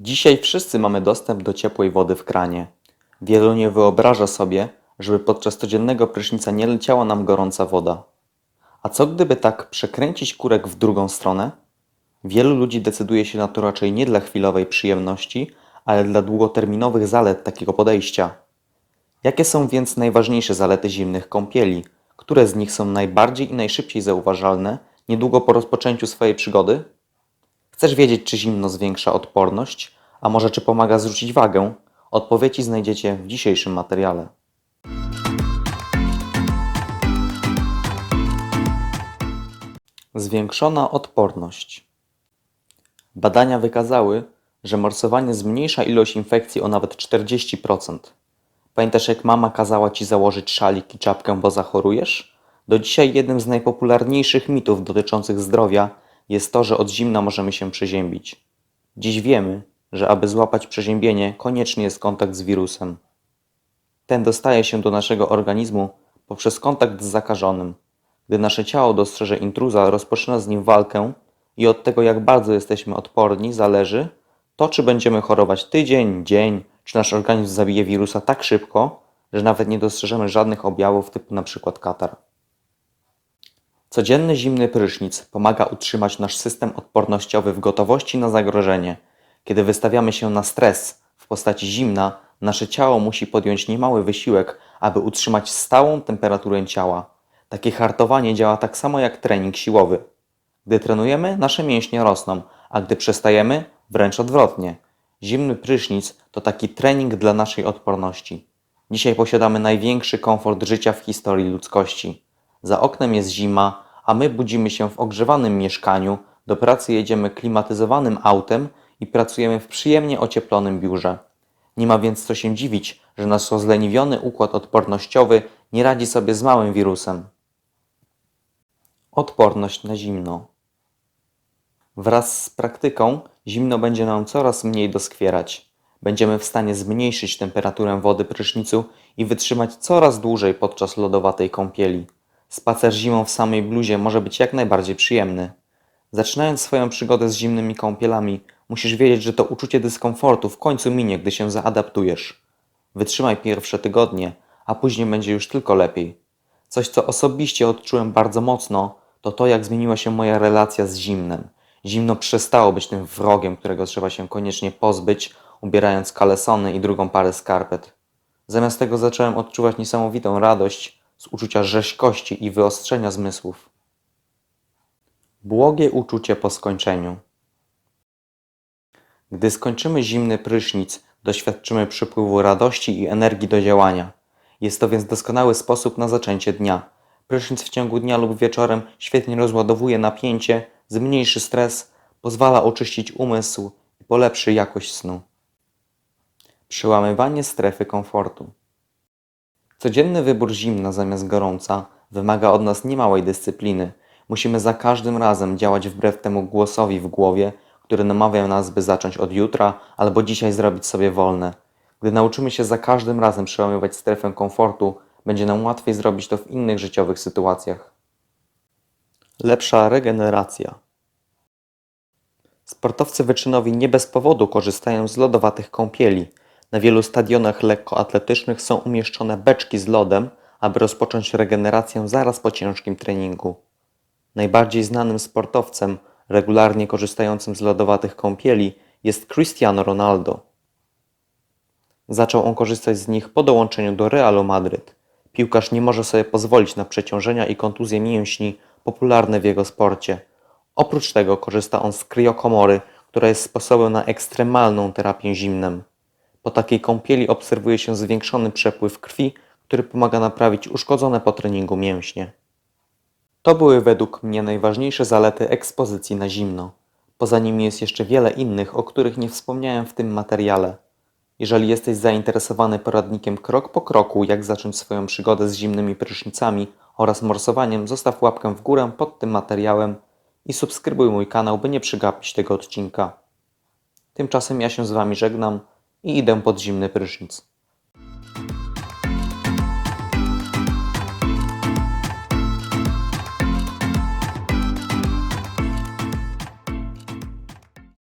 Dzisiaj wszyscy mamy dostęp do ciepłej wody w kranie. Wielu nie wyobraża sobie, żeby podczas codziennego prysznica nie leciała nam gorąca woda. A co gdyby tak przekręcić kurek w drugą stronę? Wielu ludzi decyduje się na to raczej nie dla chwilowej przyjemności, ale dla długoterminowych zalet takiego podejścia. Jakie są więc najważniejsze zalety zimnych kąpieli? Które z nich są najbardziej i najszybciej zauważalne niedługo po rozpoczęciu swojej przygody? Chcesz wiedzieć, czy zimno zwiększa odporność, a może czy pomaga zrzucić wagę? Odpowiedzi znajdziecie w dzisiejszym materiale. Zwiększona odporność. Badania wykazały, że morsowanie zmniejsza ilość infekcji o nawet 40%. Pamiętasz, jak mama kazała ci założyć szalik i czapkę, bo zachorujesz? Do dzisiaj jednym z najpopularniejszych mitów dotyczących zdrowia jest to, że od zimna możemy się przeziębić. Dziś wiemy, że aby złapać przeziębienie, konieczny jest kontakt z wirusem. Ten dostaje się do naszego organizmu poprzez kontakt z zakażonym. Gdy nasze ciało dostrzeże intruza, rozpoczyna z nim walkę i od tego, jak bardzo jesteśmy odporni, zależy to, czy będziemy chorować tydzień, dzień, czy nasz organizm zabije wirusa tak szybko, że nawet nie dostrzeżemy żadnych objawów typu przykład katar. Codzienny zimny prysznic pomaga utrzymać nasz system odpornościowy w gotowości na zagrożenie. Kiedy wystawiamy się na stres w postaci zimna, nasze ciało musi podjąć niemały wysiłek, aby utrzymać stałą temperaturę ciała. Takie hartowanie działa tak samo jak trening siłowy. Gdy trenujemy, nasze mięśnie rosną, a gdy przestajemy, wręcz odwrotnie. Zimny prysznic to taki trening dla naszej odporności. Dzisiaj posiadamy największy komfort życia w historii ludzkości. Za oknem jest zima, a my budzimy się w ogrzewanym mieszkaniu, do pracy jedziemy klimatyzowanym autem i pracujemy w przyjemnie ocieplonym biurze. Nie ma więc co się dziwić, że nasz rozleniwiony układ odpornościowy nie radzi sobie z małym wirusem. Odporność na zimno. Wraz z praktyką zimno będzie nam coraz mniej doskwierać. Będziemy w stanie zmniejszyć temperaturę wody prysznicu i wytrzymać coraz dłużej podczas lodowatej kąpieli. Spacer zimą w samej bluzie może być jak najbardziej przyjemny. Zaczynając swoją przygodę z zimnymi kąpielami, musisz wiedzieć, że to uczucie dyskomfortu w końcu minie, gdy się zaadaptujesz. Wytrzymaj pierwsze tygodnie, a później będzie już tylko lepiej. Coś, co osobiście odczułem bardzo mocno, to to, jak zmieniła się moja relacja z zimnem. Zimno przestało być tym wrogiem, którego trzeba się koniecznie pozbyć, ubierając kalesony i drugą parę skarpet. Zamiast tego zacząłem odczuwać niesamowitą radość z uczucia rzeźkości i wyostrzenia zmysłów. Błogie uczucie po skończeniu. Gdy skończymy zimny prysznic, doświadczymy przypływu radości i energii do działania. Jest to więc doskonały sposób na zaczęcie dnia. Prysznic w ciągu dnia lub wieczorem świetnie rozładowuje napięcie, zmniejszy stres, pozwala oczyścić umysł i polepszy jakość snu. Przełamywanie strefy komfortu. Codzienny wybór zimna zamiast gorąca wymaga od nas niemałej dyscypliny. Musimy za każdym razem działać wbrew temu głosowi w głowie, który namawia nas, by zacząć od jutra albo dzisiaj zrobić sobie wolne. Gdy nauczymy się za każdym razem przełamywać strefę komfortu, będzie nam łatwiej zrobić to w innych życiowych sytuacjach. Lepsza regeneracja. Sportowcy wyczynowi nie bez powodu korzystają z lodowatych kąpieli. Na wielu stadionach lekkoatletycznych są umieszczone beczki z lodem, aby rozpocząć regenerację zaraz po ciężkim treningu. Najbardziej znanym sportowcem regularnie korzystającym z lodowatych kąpieli jest Cristiano Ronaldo. Zaczął on korzystać z nich po dołączeniu do Realu Madryt. Piłkarz nie może sobie pozwolić na przeciążenia i kontuzje mięśni popularne w jego sporcie. Oprócz tego korzysta on z kriokomory, która jest sposobem na ekstremalną terapię zimnem. Po takiej kąpieli obserwuje się zwiększony przepływ krwi, który pomaga naprawić uszkodzone po treningu mięśnie. To były według mnie najważniejsze zalety ekspozycji na zimno. Poza nimi jest jeszcze wiele innych, o których nie wspomniałem w tym materiale. Jeżeli jesteś zainteresowany poradnikiem krok po kroku, jak zacząć swoją przygodę z zimnymi prysznicami oraz morsowaniem, zostaw łapkę w górę pod tym materiałem i subskrybuj mój kanał, by nie przegapić tego odcinka. Tymczasem ja się z Wami żegnam i idę pod zimny prysznic.